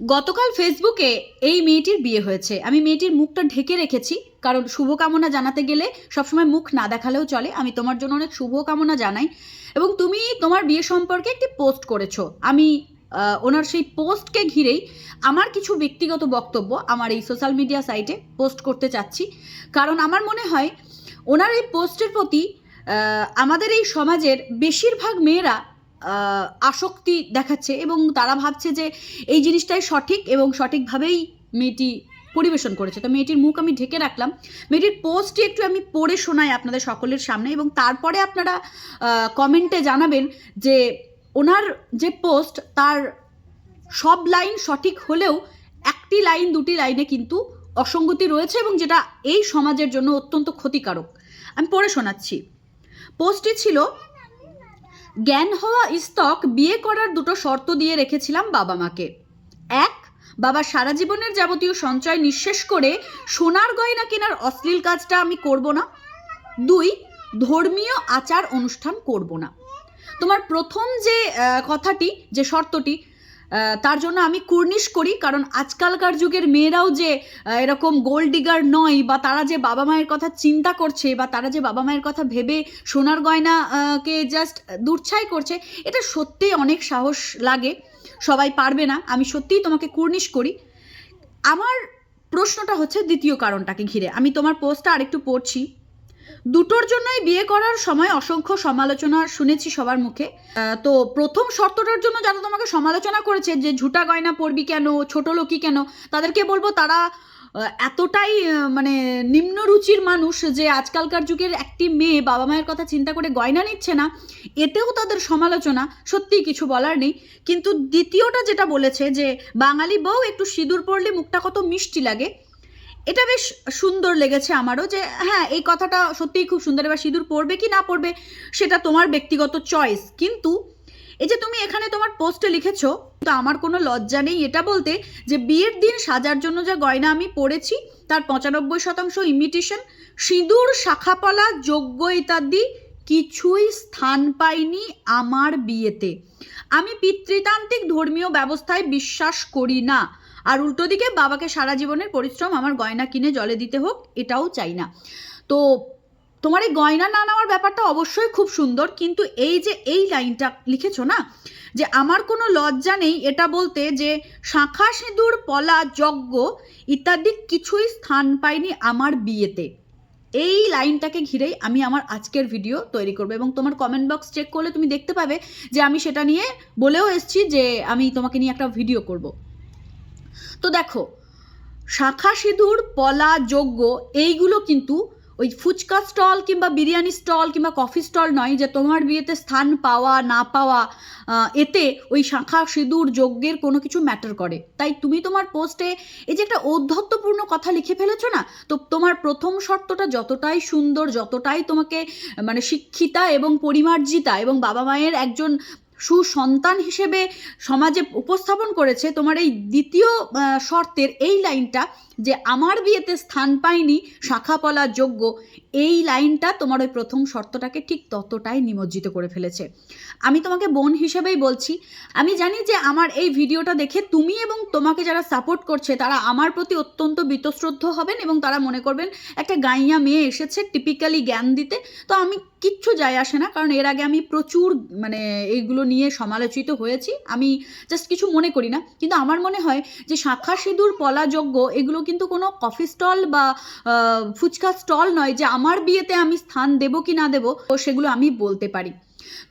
গতকাল ফেসবুকে এই মেয়েটির বিয়ে হয়েছে। আমি মেয়েটির মুখটা ঢেকে রেখেছি, কারণ শুভকামনা জানাতে গেলে সবসময় মুখ না দেখালেও চলে। আমি তোমার জন্য অনেক শুভকামনা জানাই। এবং তুমি তোমার বিয়ে সম্পর্কে একটি পোস্ট করেছ। আমি ওনার সেই পোস্টকে ঘিরেই আমার কিছু ব্যক্তিগত বক্তব্য আমার এই সোশ্যাল মিডিয়া সাইটে পোস্ট করতে চাচ্ছি। কারণ আমার মনে হয়, ওনার এই পোস্টের প্রতি আমাদের এই সমাজের বেশিরভাগ মেয়েরা আসক্তি দেখাচ্ছে এবং তারা ভাবছে যে এই জিনিসটাই সঠিক এবং সঠিকভাবেই মেয়েটি পরিবেশন করেছে। তো মেয়েটির মুখ আমি ঢেকে রাখলাম। মেয়েটির পোস্টটি একটু আমি পড়ে শোনাই আপনাদের সকলের সামনে এবং তারপরে আপনারা কমেন্টে জানাবেন যে ওনার যে পোস্ট, তার সব লাইন সঠিক হলেও একটি লাইন, দুটি লাইনে কিন্তু অসঙ্গতি রয়েছে এবং যেটা এই সমাজের জন্য অত্যন্ত ক্ষতিকারক। আমি পড়ে শোনাচ্ছি। পোস্টটি ছিল জ্ঞান হওয়া ইস্তক বিয়ে করার দুটো শর্ত দিয়ে রেখেছিলাম বাবা মাকে। এক, বাবা সারা জীবনের যাবতীয় সঞ্চয় নিঃশেষ করে সোনার গয়না কেনার অশ্লীল কাজটা আমি করব না। দুই, ধর্মীয় আচার অনুষ্ঠান করব না। তোমার প্রথম যে কথাটি, যে শর্তটি তার জন্য আমি কুর্নিশ করি, কারণ আজকালকার যুগের মেয়েরাও যে এরকম গোল্ড ডিগার নয় বা তারা যে বাবা মায়ের কথা চিন্তা করছে বা তারা যে বাবা মায়ের কথা ভেবে সোনার গয়না কে জাস্ট দুর্ছাই করছে, এটা সত্যিই অনেক সাহস লাগে, সবাই পারবে না, আমি সত্যিই তোমাকে কুর্নিশ করি। আমার প্রশ্নটা হচ্ছে দ্বিতীয় কারণটাকে ঘিরে, আমি তোমার পোস্টটা আরেকটু পড়ছি। দুটোর জন্যই বিয়ে করার সময় অসংখ্য সমালোচনা শুনেছি সবার মুখে। তো প্রথম শর্তটার জন্য যারা তোমাকে সমালোচনা করেছে যে ঝুটা গয়না পরবি কেন, ছোট লোকই কেন, তাদেরকে বলব তারা এতটাই মানে নিম্ন রুচির মানুষ যে আজকালকার যুগের একটি মেয়ে বাবা মায়ের কথা চিন্তা করে গয়না নিচ্ছে না, এতেও তাদের সমালোচনা, সত্যিই কিছু বলার নেই। কিন্তু দ্বিতীয়টা যেটা বলেছে যে বাঙালি বউ একটু সিঁদুর পরলে মুখটা কত মিষ্টি লাগে এটা বেশ সুন্দর লেগেছে আমারও যে হ্যাঁ এই কথাটা সত্যিই খুব সুন্দর। এবার সিঁদুর পড়বে কি না পড়বে সেটা তোমার ব্যক্তিগত চয়েস কিন্তু এই যে তুমি এখানে তোমার পোস্টে লিখেছো তো আমার কোনো লজ্জা নেই এটা বলতে যে, বিয়ের দিন সাজার জন্য যা গয়না আমি পরেছি, তার পঁচানব্বই শতাংশ ইমিটেশন সিঁদুর, শাখাপলা যোগ্য ইত্যাদি কিছুই স্থান পায়নি আমার বিয়েতে। আমি পিতৃতান্ত্রিক ধর্মীয় ব্যবস্থায় বিশ্বাস করি না। আর উল্টো দিকে বাবাকে সারা জীবনের পরিশ্রম আমার গয়না কিনে জলে দিতে হোক, এটাও চাই না। তো তোমার এই গয়না না নেওয়ার ব্যাপারটা অবশ্যই খুব সুন্দর, কিন্তু এই যে এই লাইনটা লিখেছো না, যে আমার কোনো লজ্জা নেই এটা বলতে যে শাঁখা সিঁদুর, পলা, যজ্ঞ ইত্যাদি কিছুই স্থান পায়নি আমার বিয়েতে। এই লাইনটাকে ঘিরেই আমি আমার আজকের ভিডিও তৈরি করব এবং তোমার কমেন্ট বক্স চেক করলে তুমি দেখতে পাবে যে আমি সেটা নিয়ে বলেও এসেছি যে আমি তোমাকে নিয়ে একটা ভিডিও করব। তো দেখো, শাখা সিঁদুর, পলা, যজ্ঞ, এইগুলো কিন্তু ওই ফুচকা স্টল কিংবা বিরিয়ানি স্টল কিংবা কফি স্টল নয় যে তোমার বিয়েতে স্থান পাওয়া, না পাওয়া এতে ওই শাখা সিঁদুর, যজ্ঞের কোনো কিছু ম্যাটার করে। তাই তুমি তোমার পোস্টে এই যে একটা ঔদ্ধত্যপূর্ণ কথা লিখে ফেলেছো না, তো তোমার প্রথম শর্তটা যতটাই সুন্দর, যতটাই তোমাকে মানে শিক্ষিতা এবং পরিমার্জিতা এবং বাবা মায়ের একজন সুসন্তান হিসেবে সমাজে উপস্থাপন করেছে, তোমার এই দ্বিতীয় শর্তের এই লাইনটা যে আমার বিয়েতে স্থান পায়নি শাখাপলা যোগ্য, এই লাইনটা তোমার ওই প্রথম শর্তটাকে ঠিক ততটাই নিমজ্জিত করে ফেলেছে। আমি তোমাকে বোন হিসেবেই বলছি, আমি জানি যে আমার এই ভিডিওটা দেখে তুমি এবং তোমাকে যারা সাপোর্ট করছে, তারা আমার প্রতি অত্যন্ত বীতশ্রদ্ধ হবেন এবং তারা মনে করবেন, একটা গাইয়া মেয়ে এসেছে টিপিক্যালি জ্ঞান দিতে, তো আমি কিচ্ছু যায় আসে না, কারণ এর আগে আমি প্রচুর মানে এইগুলো নিয়ে সমালোচিত হয়েছি, আমি জাস্ট কিছু মনে করি না। কিন্তু আমার মনে হয় যে শাখা সিঁদুর পলাযোগ্য এগুলো কিন্তু কোনো কফি স্টল বা ফুচকা স্টল নয় যে আমার বিয়েতে আমি স্থান দেব কি না দেবো সেগুলো আমি বলতে পারি।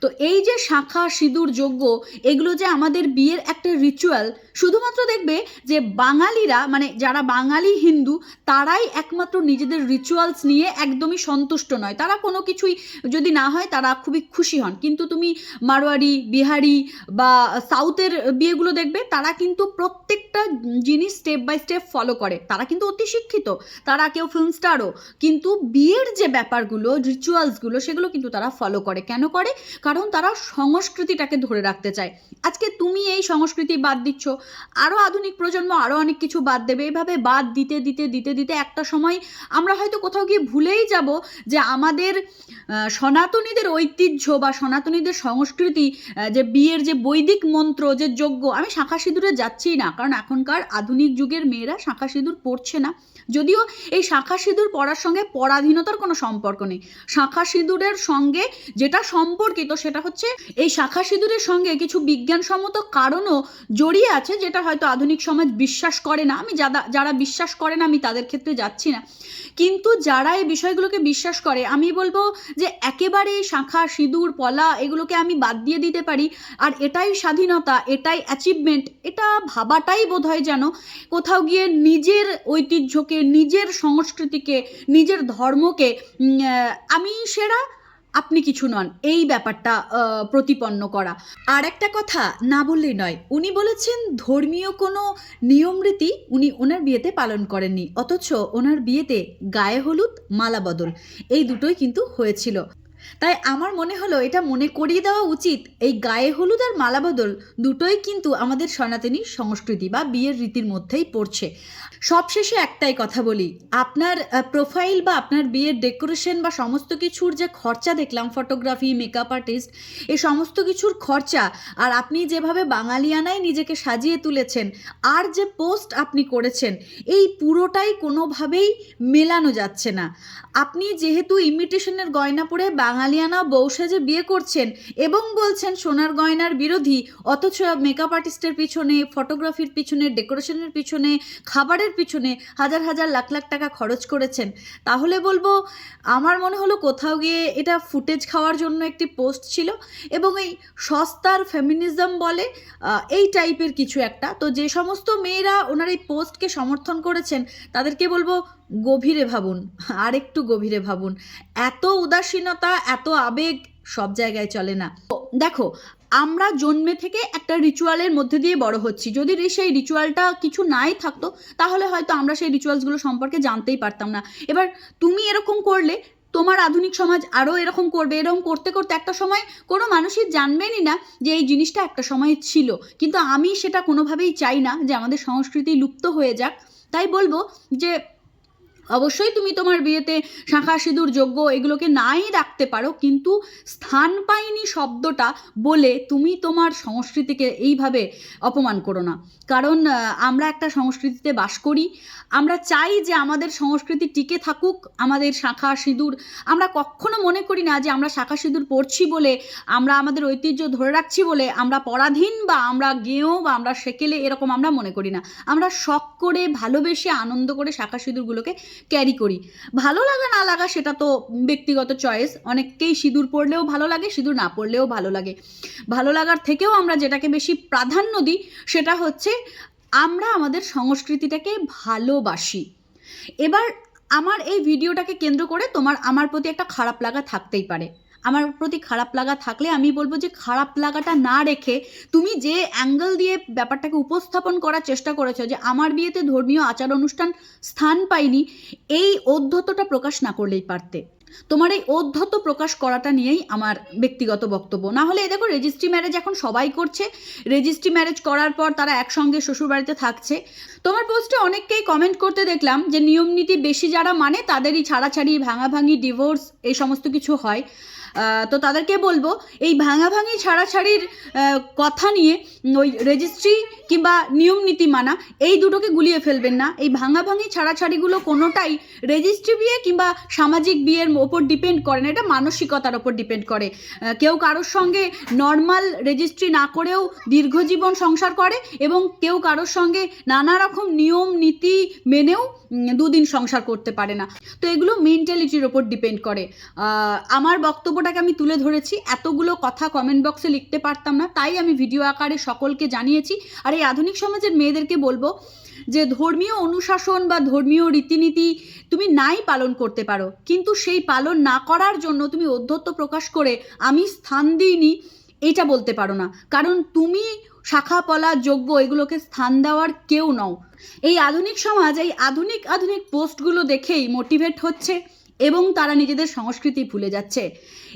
তো এই যে শাখা, সিঁদুর যোগ্য এগুলো যে আমাদের বিয়ের একটা রিচুয়াল শুধুমাত্র দেখবে যে বাঙালিরা মানে যারা বাঙালি হিন্দু, তারাই একমাত্র নিজেদের রিচুয়ালস নিয়ে একদমই সন্তুষ্ট নয়। তারা কোনো কিছুই যদি না হয়, তারা খুবই খুশি হন। কিন্তু তুমি মারোয়ারি, বিহারি বা সাউথের বিয়েগুলো দেখবে, তারা কিন্তু প্রত্যেকটা জিনিস স্টেপ বাই স্টেপ ফলো করে। তারা কিন্তু অতি শিক্ষিত, তারা কেউ ফিল্ম স্টারও কিন্তু বিয়ের যে ব্যাপারগুলো রিচুয়ালসগুলো সেগুলো কিন্তু তারা ফলো করে। কেন করে? কারণ তারা সংস্কৃতিটাকে ধরে রাখতে চায়। আজকে তুমি এই সংস্কৃতি বাদ দিচ্ছ আরও আধুনিক প্রজন্ম আরও অনেক কিছু বাদ দেবে। এভাবে বাদ দিতে দিতে দিতে দিতে একটা সময় আমরা হয়তো কোথাও গিয়ে ভুলেই যাব যে আমাদের সনাতনীদের ঐতিহ্য বা সনাতনীদের সংস্কৃতি যে বিয়ের যে বৈদিক মন্ত্র, যে যজ্ঞ, আমি শাঁখা সিঁদুরে যাচ্ছি না। কারণ এখনকার আধুনিক যুগের মেয়েরা শাঁখা সিঁদুর পড়ছে না। যদিও এই শাঁখা সিঁদুর পড়ার সঙ্গে পরাধীনতার কোনো সম্পর্ক নেই। শাঁখা সিঁদুরের সঙ্গে যেটা সম্পর্কিত সেটা হচ্ছে এই শাখা সিঁদুরের সঙ্গে কিছু বিজ্ঞানসম্মত কারণও জড়িয়ে আছে যেটা হয়তো আধুনিক সমাজ বিশ্বাস করে না। আমি যারা যারা বিশ্বাস করে না, আমি তাদের ক্ষেত্রে যাচ্ছি না। কিন্তু যারা এই বিষয়গুলোকে বিশ্বাস করে, আমি বলব যে একেবারে শাখা সিঁদুর, পলা এগুলোকে আমি বাদ দিয়ে দিতে পারি। আর এটাই স্বাধীনতা, এটাই অ্যাচিভমেন্ট এটা ভাবাটাই বোধ হয় যেন কোথাও গিয়ে নিজের ঐতিহ্যকে, নিজের সংস্কৃতিকে, নিজের ধর্মকে আমি সেরা আপনি কিছু নন, এই ব্যাপারটা প্রতিপন্ন করা। আর একটা কথা না বললেই নয়, উনি বলেছেন ধর্মীয় কোনো নিয়মরীতি উনি ওনার বিয়েতে পালন করেননি, অথচ ওনার বিয়েতে গায়ে হলুদ, মালা বদল। এই দুটোই কিন্তু হয়েছিল। তাই আমার মনে হলো এটা মনে করিয়ে দেওয়া উচিত, এই গায়ে হলুদ আর মালা বদল দুটোই কিন্তু আমাদের সনাতনী সংস্কৃতি বা বিয়ের রীতির মধ্যেই পড়ছে। সবশেষে একটাই কথা বলি, আপনার প্রোফাইল বা আপনার বিয়ের ডেকোরেশন বা সমস্ত কিছুর যে খরচা দেখলাম ফটোগ্রাফি মেকআপ আর্টিস্ট এই সমস্ত কিছুর খরচা আর আপনি যেভাবে বাঙালিয়ানায় নিজেকে সাজিয়ে তুলেছেন আর যে পোস্ট আপনি করেছেন, এই পুরোটাই কোনোভাবেই মেলানো যাচ্ছে না। আপনি যেহেতু ইমিটেশনের গয়না পরে বাঙালিয়ানা বউ সেজে বিয়ে করছেন এবং বলছেন সোনার গয়নার বিরোধী, অথচ মেকআপ আর্টিস্টের পিছনে ফটোগ্রাফির পিছনে ডেকোরেশনের পিছনে, খাবারের পিছনে হাজার হাজার লাখ লাখ টাকা খরচ করেছেন। তাহলে বলব, আমার মনে হলো কোথাও গিয়ে এটা ফুটেজ খাওয়ার জন্য একটি পোস্ট ছিল এবং এই সস্তার ফেমিনিজম বলে এই টাইপের কিছু একটা। তো যে সমস্ত মেয়েরা ওনার এই পোস্টকে সমর্থন করেছেন, তাদেরকে বলব গভীরে ভাবুন আর একটু গভীরে ভাবুন। এত উদাসীনতা, এত আবেগ সব জায়গায় চলে না। দেখো, আমরা জন্মে থেকে একটা রিচুয়ালের মধ্যে দিয়ে বড় হচ্ছি। যদি সেই রিচুয়ালটা কিছু নাই থাকতো, তাহলে হয়তো আমরা সেই রিচুয়ালসগুলো সম্পর্কে জানতেই পারতাম না। এবার তুমি এরকম করলে, তোমার আধুনিক সমাজ আরও এরকম করবে। এরকম করতে করতে একটা সময় কোনো মানুষই জানবেনই না যে এই জিনিসটা একটা সময় ছিল। কিন্তু আমি সেটা কোনোভাবেই চাই না যে আমাদের সংস্কৃতি লুপ্ত হয়ে যাক। তাই বলব যে অবশ্যই তুমি তোমার বিয়েতে শাঁখা সিঁদুর যোগ্য এগুলোকে নাই রাখতে পারো, কিন্তু স্থান পাইনি শব্দটা বলে তুমি তোমার সংস্কৃতিকে এইভাবে অপমান করো না। কারণ আমরা একটা সংস্কৃতিতে বাস করি, আমরা চাই যে আমাদের সংস্কৃতি টিকে থাকুক, আমাদের শাঁখা সিঁদুর, আমরা কখনো মনে করি না যে আমরা শাঁখা সিঁদুর পড়ছি বলে, আমরা আমাদের ঐতিহ্য ধরে রাখছি বলে, আমরা পরাধীন বা আমরা গেঁয়ো বা আমরা সেকেলে এরকম আমরা মনে করি না। আমরা শখ করে, ভালোবেসে, আনন্দ করে শাঁখা সিঁদুরগুলোকে ক্যারি করি। ভালো লাগা না লাগা সেটা তো ব্যক্তিগত চয়েস অনেককেই সিঁদুর পরলেও ভালো লাগে, সিঁদুর না পরলেও ভালো লাগে। ভালো লাগার থেকেও আমরা যেটাকে বেশি প্রাধান্য দিই সেটা হচ্ছে আমরা আমাদের সংস্কৃতিটাকে ভালোবাসি। এবার আমার এই ভিডিওটাকে কেন্দ্র করে তোমার আমার প্রতি একটা খারাপ লাগা থাকতেই পারে। আমার প্রতি খারাপ লাগা থাকলে আমি বলব যে খারাপ লাগাটা না রেখে তুমি যে অ্যাঙ্গেল দিয়ে ব্যাপারটাকে উপস্থাপন করার চেষ্টা করেছ যে আমার বিয়েতে ধর্মীয় আচার অনুষ্ঠান স্থান পায়নি এই অধ্যতটা প্রকাশ না করলেই পারতে। তোমার এই অধ্যত প্রকাশ করাটা নিয়েই আমার ব্যক্তিগত বক্তব্য। না হলে দেখো রেজিস্ট্রি ম্যারেজ এখন সবাই করছে। রেজিস্ট্রি ম্যারেজ করার পর তারা একসঙ্গে শ্বশুরবাড়িতে থাকছে। তোমার পোস্টে অনেককেই কমেন্ট করতে দেখলাম যে নিয়ম নীতি বেশি যারা মানে তাদেরই ছাড়াছাড়ি, ভাঙাভাঙি ডিভোর্স এই সমস্ত কিছু হয়। তো তাদেরকে বলব, এই ভাঙাভাঙি ছাড়াছাড়ির কথা নিয়ে ওই রেজিস্ট্রি কিংবা নিয়ম নীতি মানা, এই দুটোকে গুলিয়ে ফেলবেন না। এই ভাঙাভাঙি ছাড়াছাড়িগুলো কোনোটাই রেজিস্ট্রি বিয়ে কিংবা সামাজিক বিয়ের ওপর ডিপেন্ড করে না, এটা মানসিকতার ওপর ডিপেন্ড করে। কেউ কারোর সঙ্গে নর্মাল রেজিস্ট্রি না করেও দীর্ঘজীবন সংসার করে এবং কেউ কারোর সঙ্গে নানা রকম নিয়ম নীতি মেনেও দুদিন সংসার করতে পারে না। তো এগুলো মেন্টালিটির ওপর ডিপেন্ড করে। আমার আমার বক্তব্যটাকে আমি তুলে ধরেছি। এতগুলো কথা কমেন্ট বক্সে লিখতে পারতাম না, তাই আমি ভিডিও আকারে সকলকে জানিয়েছি। আর এই আধুনিক সমাজের মেয়েদেরকে বলব যে, ধর্মীয় অনুশাসন বা ধর্মীয় রীতিনীতি তুমি নাই পালন করতে পারো। কিন্তু সেই পালন না করার জন্য তুমি অধ্যত্ব প্রকাশ করে আমি স্থান দিইনি, এটা বলতে পারো না। কারণ তুমি শাখা, পলা যোগ্য এগুলোকে স্থান দেওয়ার কেউ নও। এই আধুনিক সমাজ, এই আধুনিক আধুনিক পোস্টগুলো দেখেই মোটিভেট হচ্ছে। এবং তারা নিজেদের সংস্কৃতি ভুলে যাচ্ছে।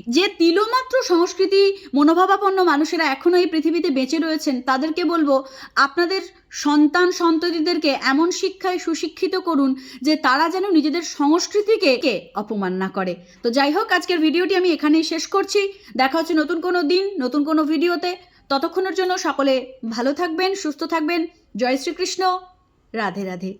যে তিলমাত্র সংস্কৃতি মনোভাবাপন্ন মানুষেরা এখনও এই পৃথিবীতে বেঁচে রয়েছেন, তাদেরকে বলব, আপনাদের সন্তান সন্ততিদেরকে এমন শিক্ষায় সুশিক্ষিত করুন যে তারা যেন নিজেদের সংস্কৃতিকে কে অপমান না করে। তো যাই হোক, আজকের ভিডিওটি আমি এখানেই শেষ করছি। দেখা হচ্ছে নতুন কোনো দিন, নতুন কোনো ভিডিওতে। ততক্ষণের জন্য সকলে ভালো থাকবেন, সুস্থ থাকবেন। জয় শ্রীকৃষ্ণ। রাধে রাধে।